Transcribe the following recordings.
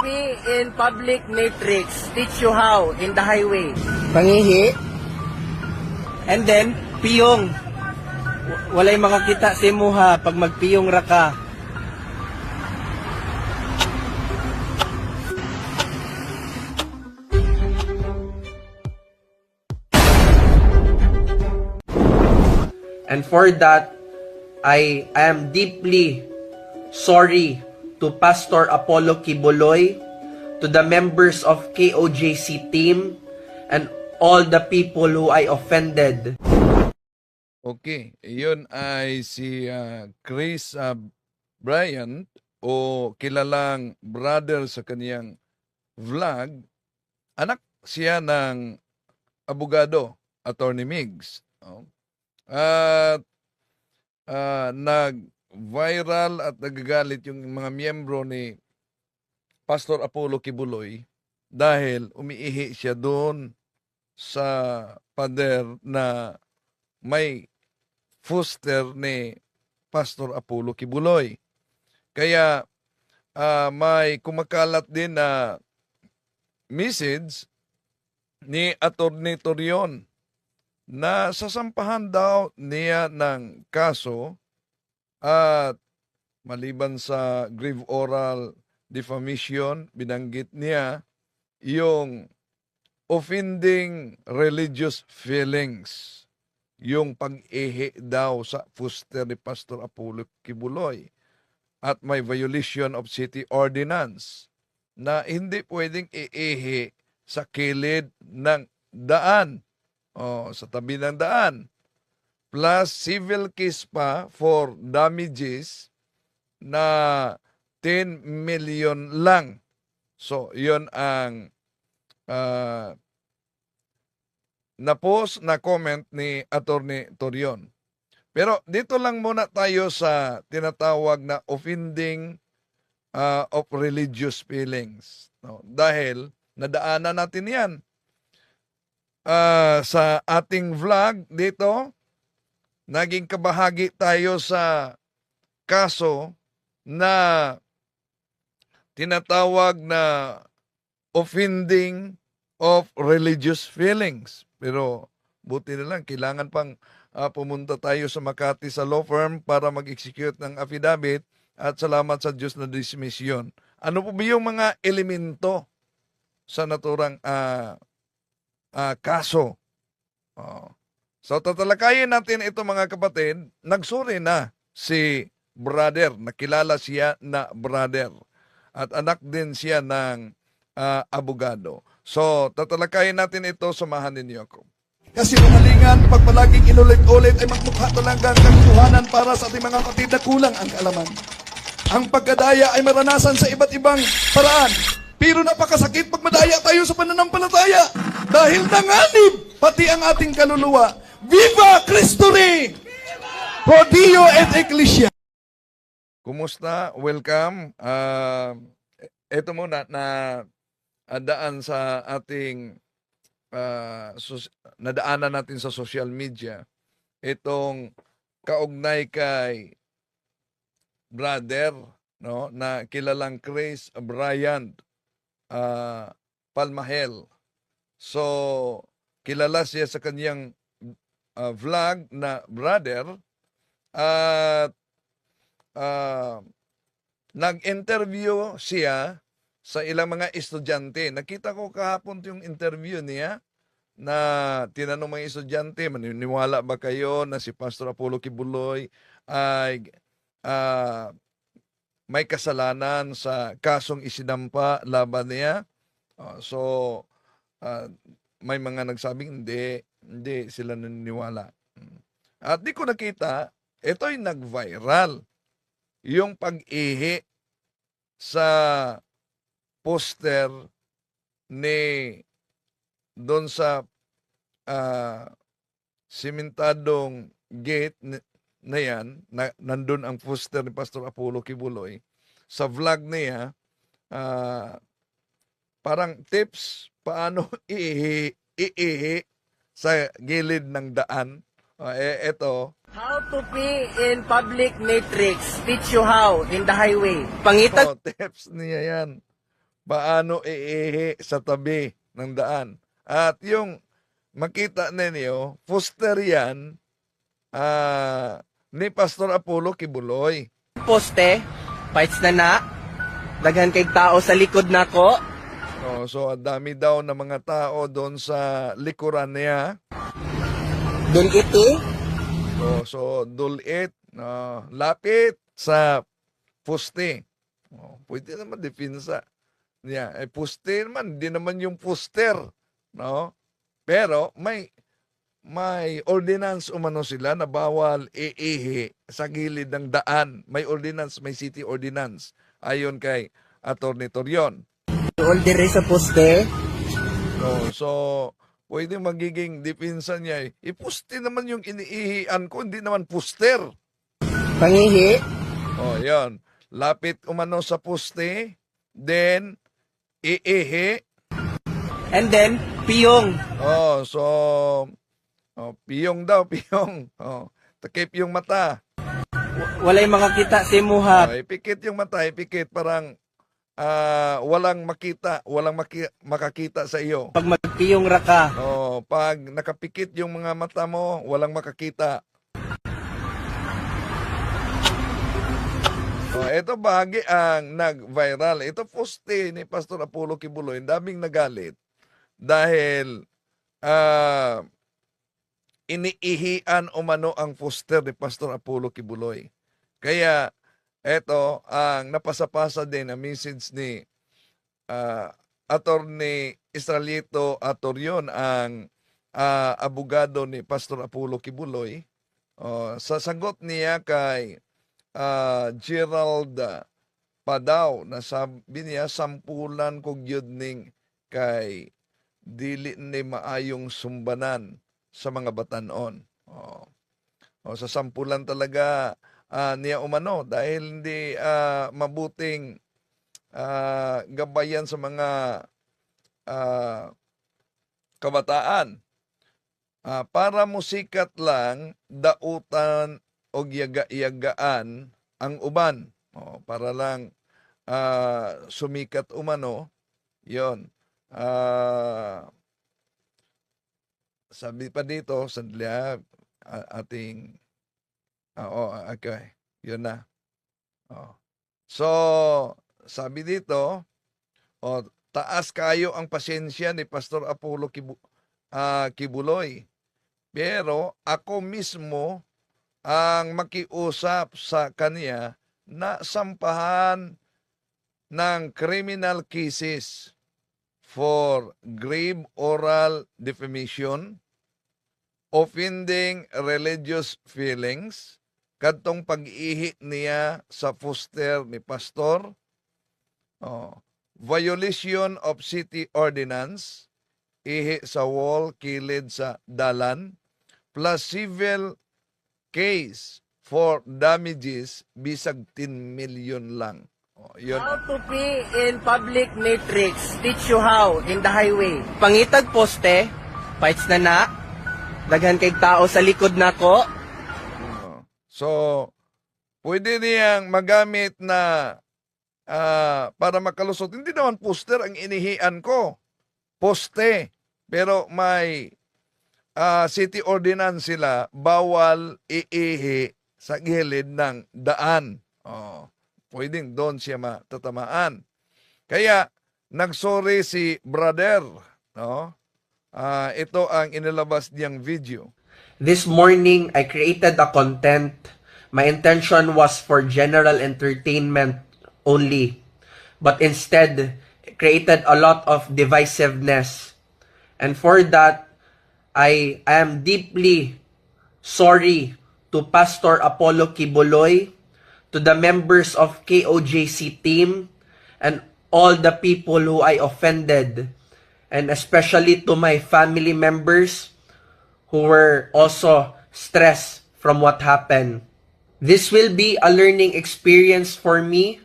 pee in public matrix. Teach you how in the highway. Pangihi. And then, piyong. W- Walay makakita si Muha pag magpiyong ra ka. And for that, I am deeply sorry to Pastor Apollo Kibuloy, to the members of KOJC team, and all the people who I offended. Okay, iyon ay si ah, Chris ah, Bryant o kilalang brother sa kaniyang vlog. Anak siya ng abogado, Attorney Migs. Oh. At ah, nag-viral at nagagalit yung mga miyembro ni Pastor Apollo Kibuloy dahil umiihi siya doon sa pader na may foster ni Pastor Apollo Kibuloy. Kaya ah, may kumakalat din na message ni Atty. Torion na sasampahan daw niya ng kaso at maliban sa grave oral defamation, binanggit niya yung offending religious feelings yung pag-ihi daw sa fuster ni Pastor Apollo Kibuloy at may violation of city ordinance na hindi pwedeng iihi sa kilid ng daan o sa tabi ng daan plus civil case pa for damages na 10 million lang. So, yon ang ah, na-post na comment ni Attorney Torion. Pero dito lang muna tayo sa tinatawag na offending uh, of religious feelings. No? Dahil nadaanan natin yan Ah, sa ating vlog dito. Naging kabahagi tayo sa kaso na tinatawag na offending of religious feelings. Pero buti na lang, kailangan pang ah, pumunta tayo sa Makati sa law firm para mag-execute ng affidavit at salamat sa Diyos na dismiss yun. Ano po ba yung mga elemento sa naturang ah, ah, kaso? Oh. So tatalakayin natin ito mga kapatid. Nagsuri na si brother, nakilala siya na brother. At anak din siya ng ah, abogado. So tatalakayin natin ito, samahan ninyo ako. Kasi umalingan, pag palaging inulit-ulit ay magmukha talagang katotohanan para sa ating mga kapatid na kulang ang kaalaman. Ang pagkadaya ay maranasan sa iba't ibang paraan. Pero napakasakit pag madaya tayo sa pananampalataya. Dahil nanganib pati ang ating kaluluwa. Viva Cristo Rey! Pro Dio et Ecclesia. Kumusta? Welcome. Ah, ito muna na ah, daan sa ating ah, sos- nadaanan natin sa social media. Itong kaugnay kay brother no na kilalang Chris Bryant ah, Palmahel. So kilala siya sa kanyang ah, vlog na brother at ah, nag-interview siya sa ilang mga estudyante. Nakita ko kahapon yung interview niya na tinanong mga estudyante, maniniwala ba kayo na si Pastor Apollo Kibuloy ay ah, may kasalanan sa kasong isinampa laban niya? Ah, so, ah, may mga nagsabing hindi, hindi sila naniniwala. At di ko nakita, ito'y nag-viral yung pag-ihi sa poster ni doon sa simentadong gate na yan, na, nandun ang poster ni Pastor Apollo Kibuloy. Sa vlog niya, ah, parang tips paano iihi, iihi sa gilid ng daan. Ah, eh, eto, How to pee in public matrix. Teach you how in the highway. Pangitan Oh, tips niya yan. paano iihi sa tabi ng daan. At yung makita ninyo, poster yan ah, ni Pastor Apollo Kibuloy. Poste, fights na na. Daghan kay tao sa likod nako. Oh, so, ang dami daw ng mga tao doon sa likuran niya. Dun iti. So, so dulit, no, lapit sa poste. Oh, pwede naman depensa. Yeah, eh, poste naman, hindi naman yung poster. No? Pero may may ordinance umano sila na bawal iihi sa gilid ng daan. May ordinance, may city ordinance. Ayon kay Atty. Torion. All dire sa poste. No, so, pwede magiging depensa niya. eh. Ipuste naman yung iniihian ko, hindi naman poster. Pangihi. Oh, yon. Lapit umano sa poste, then iihi. And then, piyong. Oh, so oh, piyong daw, piyong. Oh, takip yung mata. Walay makakita si Oh, Muhat. ipikit yung mata, ipikit parang ah, walang makita, walang maki- makakita sa iyo. Pag magpiyong raka. Oh, pag nakapikit yung mga mata mo, walang makakita. Oh, ito bahagi ang nag-viral. Ito poste ni Pastor Apollo Kibuloy. Daming nagalit dahil ah, iniihian umano ang poster ni Pastor Apollo Kibuloy. Kaya ito ang napasapasa din ang message ni ah, Attorney Israelito Atorion ang ah, abogado ni Pastor Apollo Kibuloy. Oh, sa sagot niya kay ah, Gerald Padaw na sabi niya sampulan kog yun ning kay dili ni maayong sumbanan sa mga batanon. Oh. Oh, sa sampulan talaga ah, niya umano dahil hindi ah, mabuting ah, gabayan sa mga ah, kabataan. Ah, para musikat lang, dautan o yaga-yagaan ang uban. Oh, para lang ah, sumikat umano, yon. Ah, sabi pa dito, sandali ating, ah, oh, okay, yun na. Oh. So, sabi dito, oh, taas kayo ang pasensya ni Pastor Apollo Kibu, ah, Kibuloy. Pero ako mismo ang makiusap sa kanya na sampahan ng criminal cases for grave oral defamation, offending religious feelings, kadtong pag-ihi niya sa poster ni pastor, oh, violation of city ordinance, ihi sa wall, kilid sa dalan, plus civil case for damages bisag 10 million lang. Oh, yun. How to pee in public matrix. Teach you how in the highway. Pangitag poste, fights na na. Daghan kay tao sa likod nako. So, pwede niyang magamit na ah, para makalusot. Hindi naman poster ang inihian ko. Poste. Pero may ah, city ordinance sila, bawal iihi sa gilid ng daan. Oh, pwedeng doon siya matatamaan. Kaya, nagsorry si brother. No? Ah, ito ang inilabas niyang video. This morning, I created a content. My intention was for general entertainment only. But instead, created a lot of divisiveness. And for that, I am deeply sorry to Pastor Apollo Kibuloy, to the members of KOJC team, and all the people who I offended, and especially to my family members who were also stressed from what happened. This will be a learning experience for me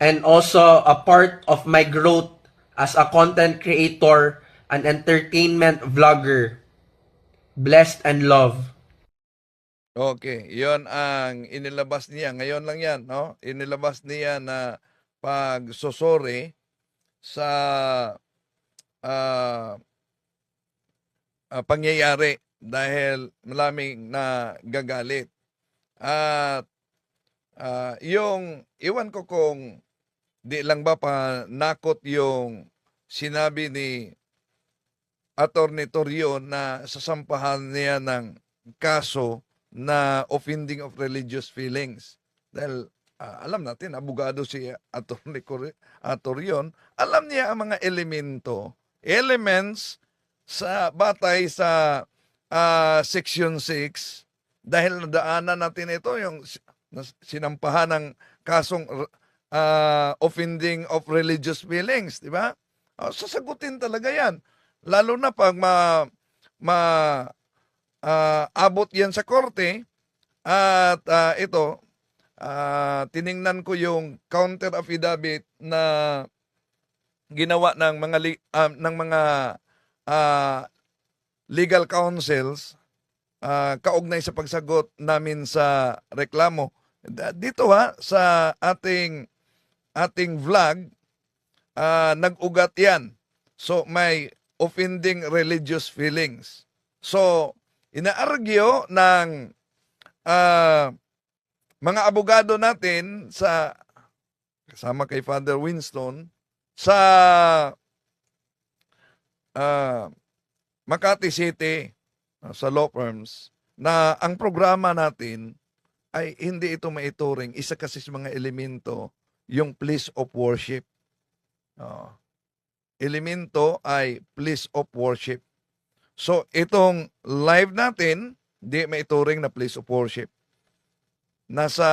and also a part of my growth as a content creator and entertainment vlogger. Blessed and love. Okay, yon ang inilabas niya. Ngayon lang yan, no? Inilabas niya na pag sosore sa ah, ah, pangyayari dahil maraming na gagalit. At ah, yung iwan ko kung di lang ba pa nakot yung sinabi ni Attorney Torion na sasampahan niya ng kaso na offending of religious feelings. Dahil ah, alam natin, abogado si Attorney Cor- ah, Torion, alam niya ang mga elemento, elements sa batay sa ah, Section 6 dahil nadaanan natin ito yung sinampahan ng kasong ah, offending of religious feelings, di ba? Ah, sasagutin talaga yan. Lalo na pag ma, ma ah, abot yan sa korte at ah, ito, ah, tiningnan ko yung counter affidavit na ginawa ng mga ah, ng mga ah, legal counsels ah, kaugnay sa pagsagot namin sa reklamo. Dito ha sa ating ating vlog ah, nag-ugat 'yan. So may offending religious feelings. So inaargyo ng ah, mga abogado natin sa kasama kay Father Winston sa ah, Makati City ah, sa law firms na ang programa natin ay hindi ito maituring. Isa kasi sa mga elemento yung place of worship. Oh. Elemento ay place of worship. So itong live natin, di maituring na place of worship. Nasa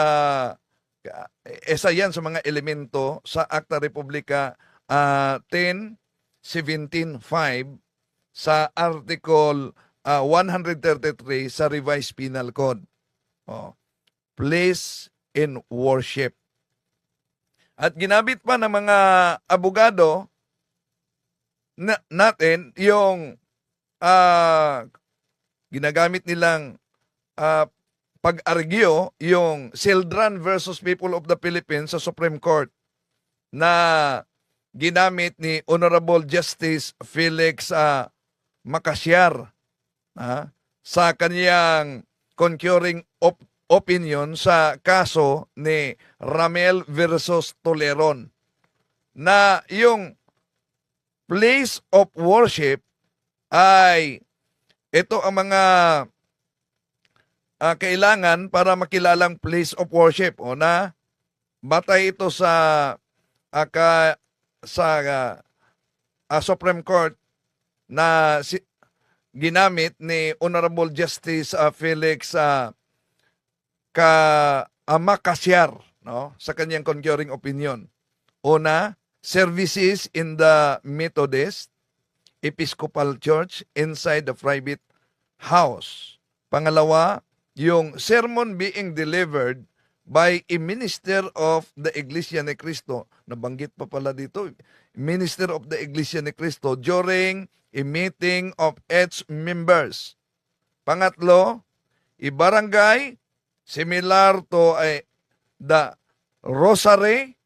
isa yan sa mga elemento sa Acta Republica ah, 10 17.5 sa Article ah, 133 sa Revised Penal Code. Oh. Place in worship. At ginamit pa ng mga abogado na, natin yung ah, ginagamit nilang ah, pag-argyo yung Sildran versus People of the Philippines sa Supreme Court na ginamit ni Honorable Justice Felix uh, Macasyar ah, sa kaniyang concurring op- opinion sa kaso ni Ramel versus Toleron na yung place of worship ay ito ang mga ah, kailangan para makilalang place of worship o na batay ito sa aka sa ah, ah, Supreme Court na si, ginamit ni Honorable Justice ah, Felix ah, ka Amakasyar no sa kanyang concurring opinion. Una, services in the Methodist Episcopal Church inside the private house. Pangalawa, yung sermon being delivered by a minister of the Iglesia ni Cristo. Nabanggit pa pala dito, minister of the Iglesia ni Cristo during a meeting of its members. Pangatlo, a barangay similar to a, the rosary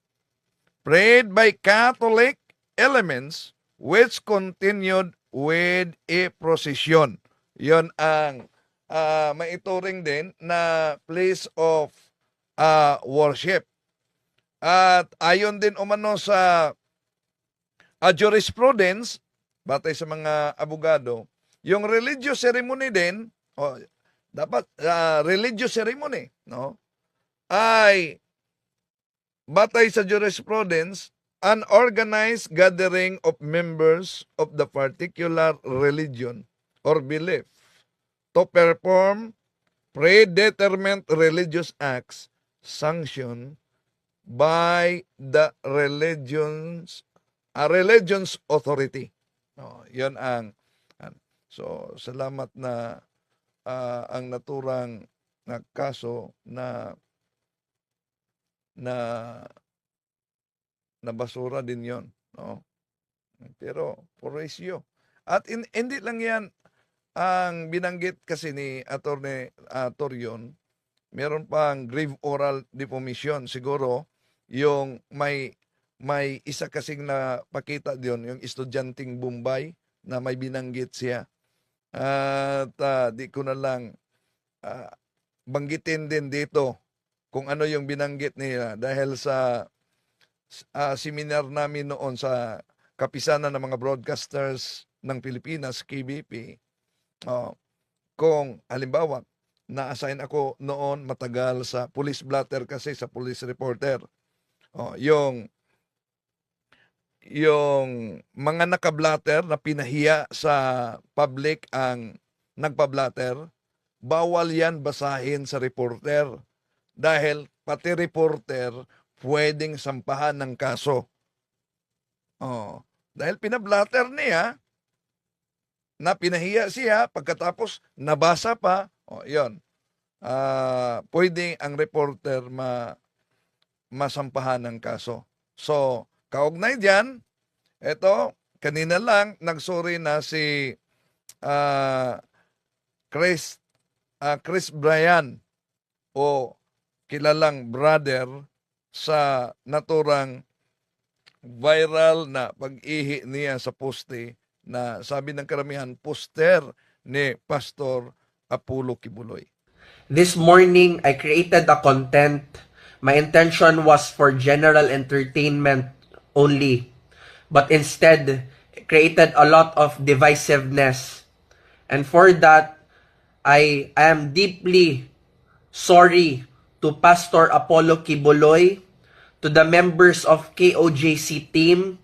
prayed by Catholic elements which continued with a procession. Yon ang ah, maituring din na place of ah, worship. At ayon din umano sa ah, jurisprudence, batay sa mga abogado, yung religious ceremony din, oh, dapat ah, religious ceremony, no? Ay batay sa jurisprudence, an organized gathering of members of the particular religion or belief to perform predetermined religious acts sanctioned by the religion's a religion's authority. No, 'yon ang an- So, salamat na ah, ang naturang na kaso na na na basura din 'yon, no? Pero foresio. At in, hindi lang 'yan ang binanggit kasi ni Attorney uh, Torion, meron pang grave oral defamation siguro yung may may isa kasing na pakita diyon yung estudyanteng Bombay na may binanggit siya. At ah, di ko na lang ah, banggitin din dito kung ano yung binanggit nila dahil sa ah, seminar namin noon sa kapisanan ng mga broadcasters ng Pilipinas, KBP. Oh, kung halimbawa, na-assign ako noon matagal sa police blotter kasi sa police reporter. Oh, yung yung mga nakablatter na pinahiya sa public ang nagpablatter, bawal yan basahin sa reporter dahil pati reporter pwedeng sampahan ng kaso. Oh, dahil pinablatter niya na pinahiya siya pagkatapos nabasa pa, oh, 'yon. Ah, pwede ang reporter ma masampahan ng kaso. So, kaugnay diyan, eto kanina lang nagsorry na si ah, Chris ah, Chris Bryan o kilalang brother sa naturang viral na pag-ihi niya sa poste na sabi ng karamihan poster ni Pastor Apollo Kibuloy. This morning, I created a content. My intention was for general entertainment only. But instead, created a lot of divisiveness. And for that, I am deeply sorry to Pastor Apollo Kibuloy, to the members of KOJC team,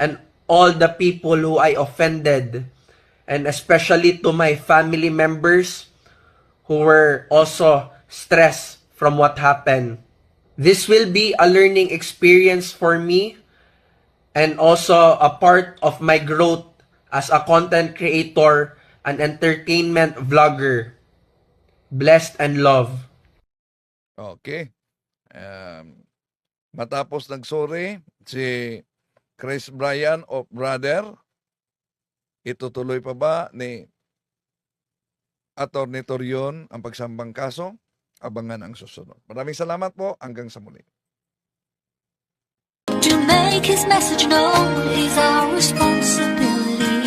and all the people who I offended, and especially to my family members who were also stressed from what happened. This will be a learning experience for me and also a part of my growth as a content creator and entertainment vlogger. Blessed and love. Okay. Um, matapos nagsorry si Chris Bryan o brother, itutuloy pa ba ni Attorney Torion ang pagsambang kaso? Abangan ang susunod. Maraming salamat po. Hanggang sa muli. To make his message known is our responsibility.